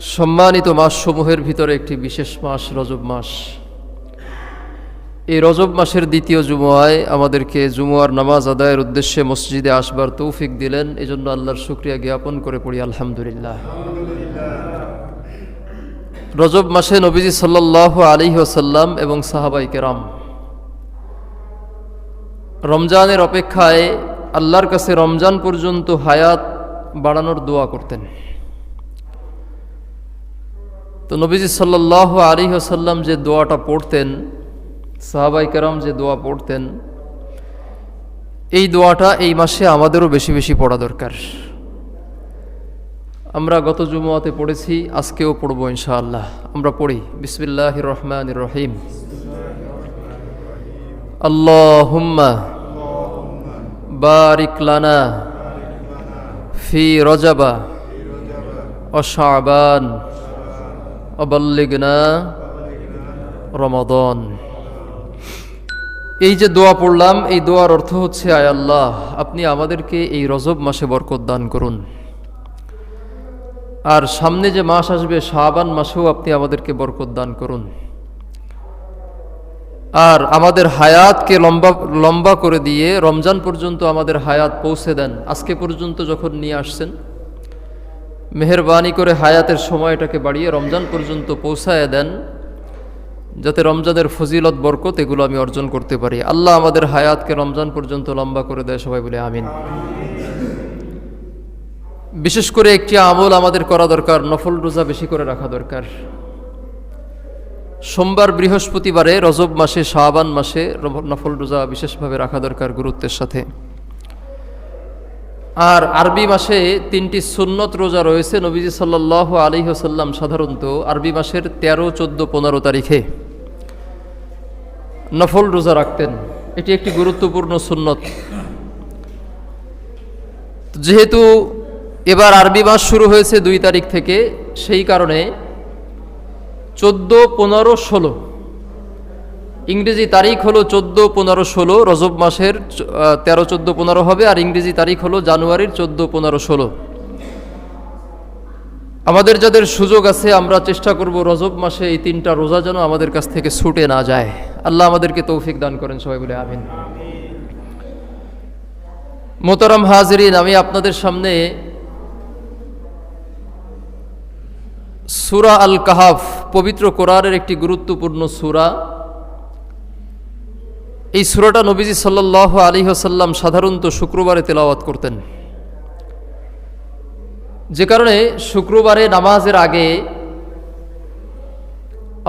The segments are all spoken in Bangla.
সম্মানিত মাসসমূহের ভিতরে একটি বিশেষ মাস, রজব মাস। এই রজব মাসের দ্বিতীয় জুমুয়ায় আমাদেরকে জুমুয়ার নামাজ আদায়ের উদ্দেশ্যে মসজিদে আসবার তৌফিক দিলেন। এজন্য আল্লাহর শুক্রিয়া জ্ঞাপন করে পড়ি, আলহামদুলিল্লাহ। রজব মাসে নবীজি সাল্লাহ আলী ওসাল্লাম এবং সাহাবাই কেরাম রমজানের অপেক্ষায় আল্লাহর কাছে রমজান পর্যন্ত হায়াত বাড়ানোর দোয়া করতেন। তো নবীজি সাল্লাহ আলী আসাল্লাম যে দোয়াটা পড়তেন, সাহাবাই কেরাম যে দোয়া পড়তেন, এই দোয়াটা এই মাসে আমাদেরও বেশি বেশি পড়া দরকার। আমরা গত জুমাতে পড়েছি, আজকেও পড়ব ইনশাআল্লাহ। আমরা পড়ি বিসমিল্লাহ রহমান রহিম। আল্লাহুম্মা বারিক লানা ফি রজাবা অশাবান রমাদন। এই যে দোয়া পড়লাম, এই দোয়ার অর্থ হচ্ছে, আয় আল্লাহ, আপনি আমাদেরকে এই রজব মাসে বরকত দান করুন। আর সামনে যে মাস আসবে শাহবান মাসেও আপনি আমাদেরকে বরকত দান করুন। আর আমাদের হায়াতকে লম্বা লম্বা করে দিয়ে রমজান পর্যন্ত আমাদের হায়াত পৌঁছে দেন। আজকে পর্যন্ত যখন নিয়ে আসছেন মেহরবানি করে হায়াতের সময়টাকে বাড়িয়ে রমজান পর্যন্ত পৌঁছায় দেন, যাতে রমজানের ফজিলত, বরকত এগুলো আমি অর্জন করতে পারি। আল্লাহ আমাদের হায়াতকে রমজান পর্যন্ত লম্বা করে দেয়, সবাই বলে আমিন। বিশেষ করে একটি আমল আমাদের করা দরকার, নফল রোজা বেশি করে রাখা দরকার। সোমবার বৃহস্পতিবারে রজব মাসে শাহবান মাসে নফল রোজা বিশেষভাবে রাখা দরকার গুরুত্বের সাথে। আর আরবি মাসে তিনটি সুন্নত রোজা রয়েছে, নবীজি সাল্লাহ আলী হোসাল্লাম সাধারণত আরবি মাসের তেরো, চোদ্দ, পনেরো তারিখে নফল রোজা রাখতেন। এটি একটি গুরুত্বপূর্ণ সুন্নত। যেহেতু এবার আরবি মাস শুরু হয়েছে দুই তারিখ থেকে, সেই কারণে চোদ্দ, পনেরো, ষোলো ইংরেজি তারিখ হলো চোদ্দ পনেরো ষোলো, রজব মাসের তেরো চোদ্দ পনেরো হবে, আর ইংরেজি তারিখ হলো জানুয়ারির চোদ্দ পনেরো ষোলো। আমাদের যাদের সুযোগ আছে, আমরা চেষ্টা করব রজব মাসে এই তিনটা রোজা যেন আমাদের কাছ থেকে ছুটে না যায়। আল্লাহ আমাদেরকে তৌফিক দান করেন, সবাই বলে আমিন। মোতারাম হাজরিন, আমি আপনাদের সামনে সুরা আল কাহাফ পবিত্র কোরআনের একটি গুরুত্বপূর্ণ সুরা এই সুরাটা নবীজি সাল্লাহ আলী হাসাল্লাম সাধারণত শুক্রবারে তেলাওয়াত করতেন। যে কারণে শুক্রবারে নামাজের আগে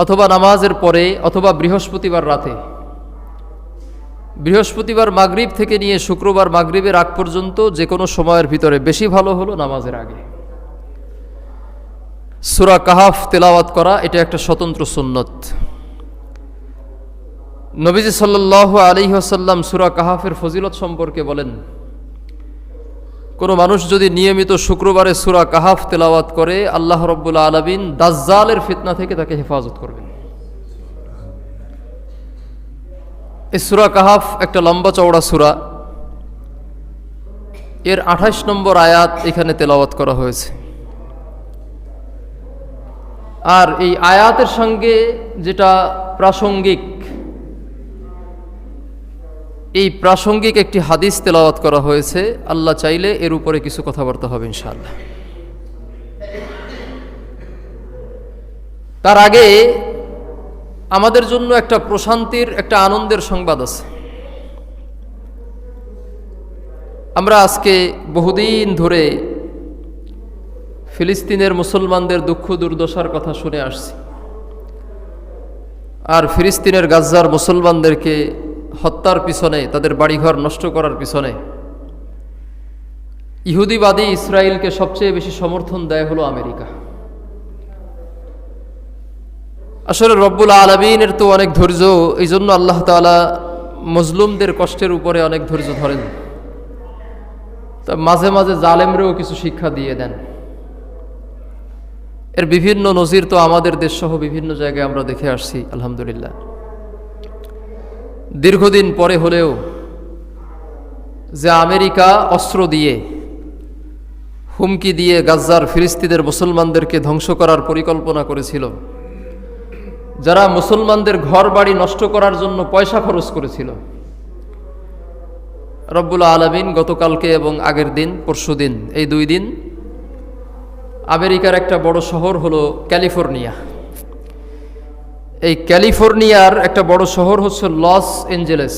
অথবা নামাজের পরে অথবা বৃহস্পতিবার রাতে, বৃহস্পতিবার মাগরিব থেকে নিয়ে শুক্রবার মাগরিবের আগ পর্যন্ত যে কোনো সময়ের ভিতরে বেশি ভালো হলো নামাজের আগে। সুরা কাহাফ তেলাওয়াত করা এটা একটা স্বতন্ত্র সুন্নত। নবীজি সাল্লাহ আলী আসাল্লাম সুরা কাহাফের ফজিলত সম্পর্কে বলেন, কোনো মানুষ যদি নিয়মিত শুক্রবারে সুরা কাহাফ তেলাওয়াত করে, আল্লাহ রব্বুল্লা আলমিন দাজ্জালের ফিতনা থেকে তাকে হেফাজত করবেন। এই সুরা কাহাফ একটা লম্বা চওড়া সুরা। এর আঠাশ নম্বর আয়াত এখানে তেলাওয়াত করা হয়েছে। আর এই আয়াতের সঙ্গে যেটা প্রাসঙ্গিক এই প্রাসঙ্গিক একটি হাদিস তেলাওয়াত করা হয়েছে। আল্লাহ চাইলে এর উপরে কিছু কথাবার্তা হবে, ইনশাআল্লাহ। তার আগে আমাদের জন্য একটা প্রশান্তির, একটা আনন্দের সংবাদ আছে। আমরা আজকে বহুদিন ধরে ফিলিস্তিনের মুসলমানদের দুঃখ দুর্দশার কথা শুনে আসছি। আর ফিলিস্তিনের গাজ্জার মুসলমানদেরকে হত্যার পিছনে, তাদের বাড়িঘর নষ্ট করার পিছনে। ইহুদিবাদী ইসরায়েলকে সবচেয়ে বেশি সমর্থন দেয় হলো আমেরিকা। আসলে রব্বুল আলমিনের তো অনেক ধৈর্য এই জন্য আল্লাহ তালা মজলুমদের কষ্টের উপরে অনেক ধৈর্য ধরেন। তা মাঝে মাঝে জালেমরেও কিছু শিক্ষা দিয়ে দেন। এর বিভিন্ন নজির তো আমাদের দেশসহ বিভিন্ন জায়গায় আমরা দেখে আসছি, আলহামদুলিল্লাহ। দীর্ঘদিন পরে হলেও যে আমেরিকা অস্ত্র দিয়ে, হুমকি দিয়ে গাজ্জার ফিলিস্তিনের মুসলমানদেরকে ধ্বংস করার পরিকল্পনা করেছিল, যারা মুসলমানদের ঘর বাড়ি নষ্ট করার জন্য পয়সা খরচ করেছিল। রব্বুল আলমিন গতকালকে এবং আগের দিন, পরশু দিন, এই দুই দিন আমেরিকার একটা বড় শহর হলো ক্যালিফোর্নিয়া। এই ক্যালিফোর্নিয়ার একটা বড় শহর হচ্ছে লস এঞ্জেলেস।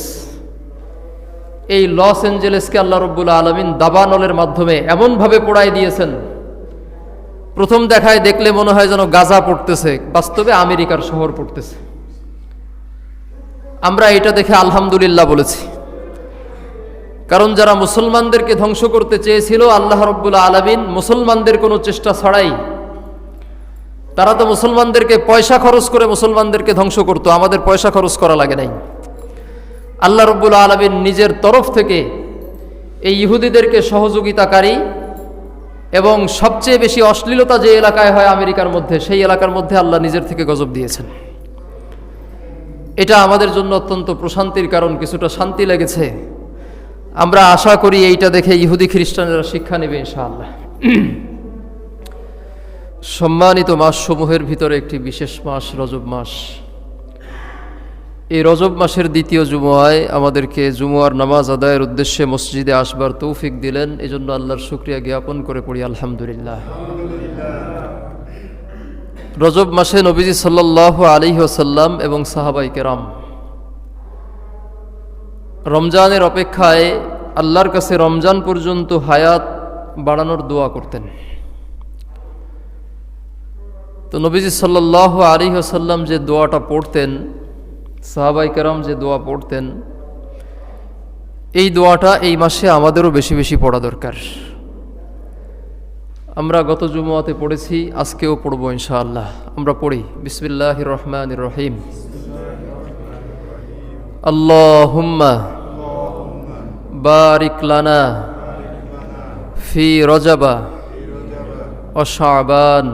এই লস এঞ্জেলেসকে আল্লাহ রব্বুল আলমিন দাবানলের মাধ্যমে এমনভাবে পোড়াই দিয়েছেন। প্রথম দেখায় দেখলে মনে হয় যেন গাজা পড়তেছে, বাস্তবে আমেরিকার শহর পড়তেছে। আমরা এটা দেখে আলহামদুলিল্লাহ বলেছি। কারণ যারা মুসলমানদেরকে ধ্বংস করতে চেয়েছিল, আল্লাহ রব্বুল আলমিন মুসলমানদের কোনো চেষ্টা ছাড়াই তারা তো মুসলমানদেরকে পয়সা খরচ করে মুসলমানদেরকে ধ্বংস করতো, আমাদের পয়সা খরচ করা লাগে নাই। আল্লাহ রব্বুল আলমিন নিজের তরফ থেকে এই ইহুদিদেরকে সহযোগিতাকারী এবং সবচেয়ে বেশি অশ্লীলতা যে এলাকায় হয় আমেরিকার মধ্যে, সেই এলাকার মধ্যে আল্লাহ নিজের থেকে গজব দিয়েছেন। এটা আমাদের জন্য অত্যন্ত প্রশান্তির কারণ, কিছুটা শান্তি লেগেছে। আমরা আশা করি এইটা দেখে ইহুদি খ্রিস্টানেরা শিক্ষা নেবে ইনশাআল্লাহ। সম্মানিত মাসসমূহের ভিতরে একটি বিশেষ মাস, রজব মাস। এই রজব মাসের দ্বিতীয় জুমুয়ায় আমাদেরকে জুমুয়ার নামাজ আদায়ের উদ্দেশ্যে মসজিদে আসবার তৌফিক দিলেন। এজন্য আল্লাহর শুক্রিয়া জ্ঞাপন করে পড়ি, আলহামদুলিল্লাহ। রজব মাসে নবীজি সাল্লাহ আলী ওসাল্লাম এবং সাহাবাই কেরাম রমজানের অপেক্ষায় আল্লাহর কাছে রমজান পর্যন্ত হায়াত বাড়ানোর দোয়া করতেন। তো নবীজি সাল্লাহ আলী ওসাল্লাম যে দোয়াটা পড়তেন, সাহাবাই কেরাম যে দোয়া পড়তেন, এই দোয়াটা এই মাসে আমাদেরও বেশি বেশি পড়া দরকার। আমরা গত জুমুয়াতে পড়েছি, আজকেও পড়ব ইনশাআল্লাহ। আমরা পড়ি বিসমিল্লাহ রহমান রহিম। আল্লাহুম্মা বারিক লানা ফি রজাবা অশাবান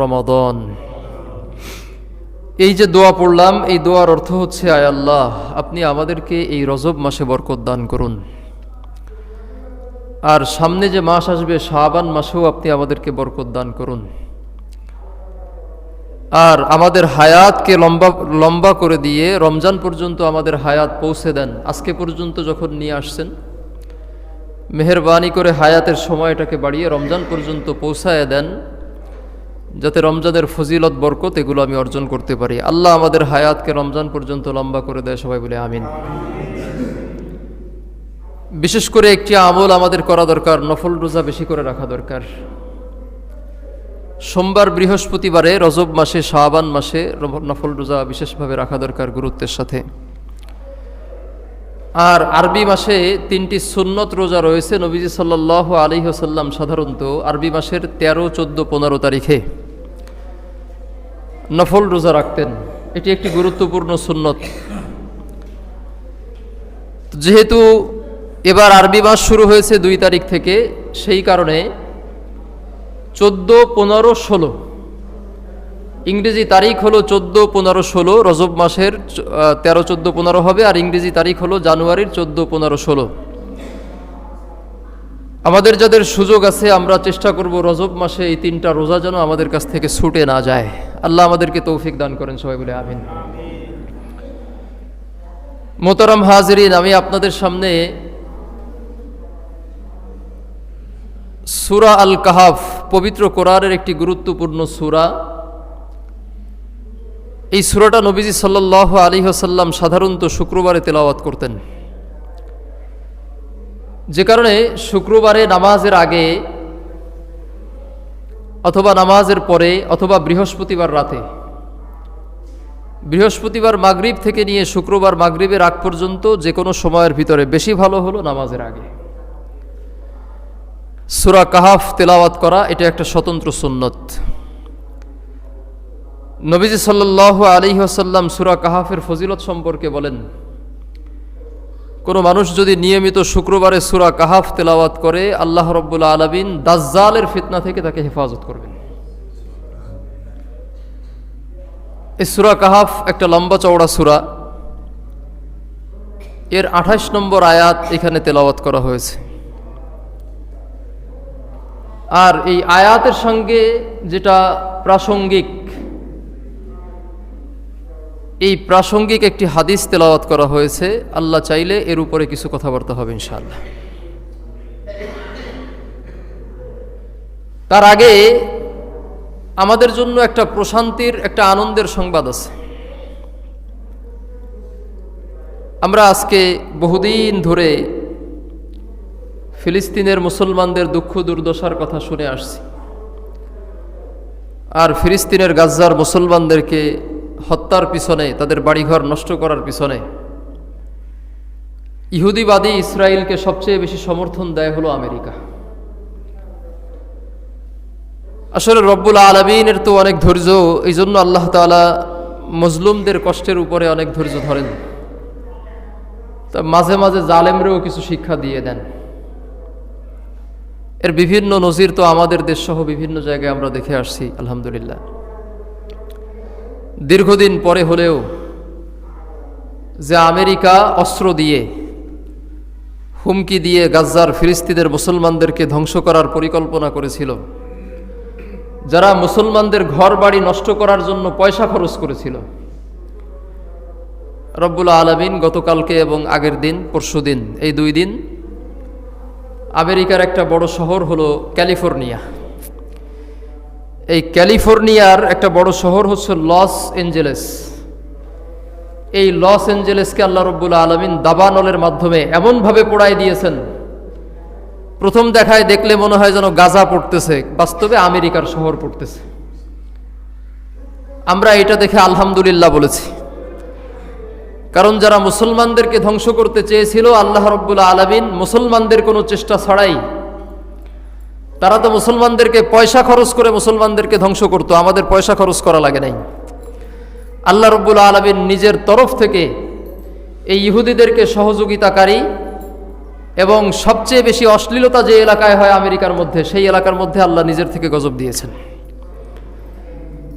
রমাদন। এই যে দোয়া পড়লাম, এই দোয়ার অর্থ হচ্ছে, আয় আল্লাহ, আপনি আমাদেরকে এই রজব মাসে বরকত দান করুন। আর সামনে যে মাস আসবে শাহবান মাসেও আপনি আমাদেরকে বরকত দান করুন। আর আমাদের হায়াতকে লম্বা লম্বা করে দিয়ে রমজান পর্যন্ত আমাদের হায়াত পৌঁছে দেন। আজকে পর্যন্ত যখন নিয়ে আসছেন মেহরবানি করে হায়াতের সময়টাকে বাড়িয়ে রমজান পর্যন্ত পৌঁছায় দেন, যাতে রমজানের ফজিলত, বরকত এগুলো আমি অর্জন করতে পারি। আল্লাহ আমাদের হায়াতকে রমজান পর্যন্ত লম্বা করে দেয়, সবাই বলে আমিন। বিশেষ করে একটি আমল আমাদের করা দরকার, নফল রোজা বেশি করে রাখা দরকার। সোমবার বৃহস্পতিবারে রজব মাসে শাহবান মাসে নফল রোজা বিশেষভাবে রাখা দরকার গুরুত্বের সাথে। আর আরবি মাসে তিনটি সুন্নত রোজা রয়েছে। নবীজি সাল্লাহ আলী হোসাল্লাম সাধারণত আরবি মাসের তেরো, চোদ্দ, পনেরো তারিখে নফল রোজা রাখতেন। এটি একটি গুরুত্বপূর্ণ সুন্নত। যেহেতু এবার আরবি মাস শুরু হয়েছে দুই তারিখ থেকে, সেই কারণে চোদ্দ, পনেরো, ষোলো ইংরেজি তারিখ হলো চোদ্দ পনেরো ষোলো, রজব মাসের তেরো চোদ্দ পনেরো হবে, আর ইংরেজি তারিখ হলো জানুয়ারির চোদ্দ পনেরো ষোলো। আমাদের যাদের সুযোগ আছে, আমরা চেষ্টা করব রজব মাসে এই তিনটা রোজা যেন আমাদের কাছ থেকে ছুটে না যায়। আল্লাহ আমাদেরকে তৌফিক দান করেন, সবাই বলে আমিন। মোতারাম হাজরিন, আমি আপনাদের সামনে সুরা আল কাহাফ পবিত্র কোরআনের একটি গুরুত্বপূর্ণ সুরা এই সুরাটা নবীজি সাল্লাহ আলী হাসাল্লাম সাধারণত শুক্রবারে তেলাওয়াত করতেন। যে কারণে শুক্রবারে নামাজের আগে অথবা নামাজের পরে অথবা বৃহস্পতিবার রাতে, বৃহস্পতিবার মাগরিব থেকে নিয়ে শুক্রবার মাগরিবের আগ পর্যন্ত যে কোনো সময়ের ভিতরে বেশি ভালো হলো নামাজের আগে। সুরা কাহাফ তেলাওয়াত করা এটা একটা স্বতন্ত্র সুন্নত। নবীজি সাল্লাহ আলী আসাল্লাম সুরা কাহাফের ফজিলত সম্পর্কে বলেন, কোনো মানুষ যদি নিয়মিত শুক্রবারে সুরা কাহাফ তেলাওয়াত করে, আল্লাহ রব্বুল্লা আলমিন দাজ্জালের ফিতনা থেকে তাকে হেফাজত করবেন। এই সুরা কাহাফ একটা লম্বা চওড়া সুরা। এর আঠাশ নম্বর আয়াত এখানে তেলাওয়াত করা হয়েছে। আর এই আয়াতের সঙ্গে যেটা প্রাসঙ্গিক এই প্রাসঙ্গিক একটি হাদিস তেলাওয়াত করা হয়েছে। আল্লাহ চাইলে এর উপরে কিছু কথাবার্তা হবে ইনশাআল্লাহ। তার আগে আমাদের জন্য একটা প্রশান্তির, একটা আনন্দের সংবাদ আছে। আমরা আজকে বহুদিন ধরে ফিলিস্তিনের মুসলমানদের দুঃখ দুর্দশার কথা শুনে আসছি। আর ফিলিস্তিনের গাজ্জার মুসলমানদেরকে হত্যার পিছনে, তাদের বাড়িঘর নষ্ট করার পিছনে। ইহুদিবাদী ইসরায়েলকে সবচেয়ে বেশি সমর্থন দেয় হলো আমেরিকা। আসলে রব্বুল আলমিনের তো অনেক ধৈর্য এই জন্য আল্লাহ তালা মজলুমদের কষ্টের উপরে অনেক ধৈর্য ধরেন। তা মাঝে মাঝে জালেমরেও কিছু শিক্ষা দিয়ে দেন। এর বিভিন্ন নজির তো আমাদের দেশসহ বিভিন্ন জায়গায় আমরা দেখে আসছি, আলহামদুলিল্লাহ। দীর্ঘদিন পরে হলেও যে আমেরিকা অস্ত্র দিয়ে, হুমকি দিয়ে গাজ্জার ফিরিস্তিদের মুসলমানদেরকে ধ্বংস করার পরিকল্পনা করেছিল, যারা মুসলমানদের ঘর বাড়ি নষ্ট করার জন্য পয়সা খরচ করেছিল। রব্বুল আলমিন গতকালকে এবং আগের দিন, পরশু দিন, এই দুই দিন আমেরিকার একটা বড় শহর হলো ক্যালিফোর্নিয়া। এই ক্যালিফোর্নিয়ার একটা বড় শহর হচ্ছে লস এঞ্জেলেস। এই লস এঞ্জেলেসকে আল্লাহ রব্বুল আলমিন দাবানলের মাধ্যমে এমনভাবে পোড়াই দিয়েছেন। প্রথম দেখায় দেখলে মনে হয় যেন গাজা পড়তেছে, বাস্তবে আমেরিকার শহর পড়তেছে। আমরা এটা দেখে আলহামদুলিল্লাহ বলেছি। কারণ যারা মুসলমানদেরকে ধ্বংস করতে চেয়েছিল, আল্লাহ রব্বুল আলমিন মুসলমানদের কোনো চেষ্টা ছাড়াই তারা তো মুসলমানদেরকে পয়সা খরচ করে মুসলমানদেরকে ধ্বংস করতো, আমাদের পয়সা খরচ করা লাগে নাই। আল্লাহ রব্বুল আলমিন নিজের তরফ থেকে এই ইহুদিদেরকে সহযোগিতাকারী এবং সবচেয়ে বেশি অশ্লীলতা যে এলাকায় হয় আমেরিকার মধ্যে, সেই এলাকার মধ্যে আল্লাহ নিজের থেকে গজব দিয়েছেন।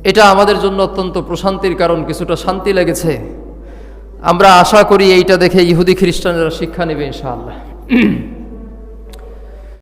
এটা আমাদের জন্য অত্যন্ত প্রশান্তির কারণ, কিছুটা শান্তি লেগেছে। আমরা আশা করি এইটা দেখে ইহুদি খ্রিস্টানেরা শিক্ষা নেবে ইনশাআল্লাহ।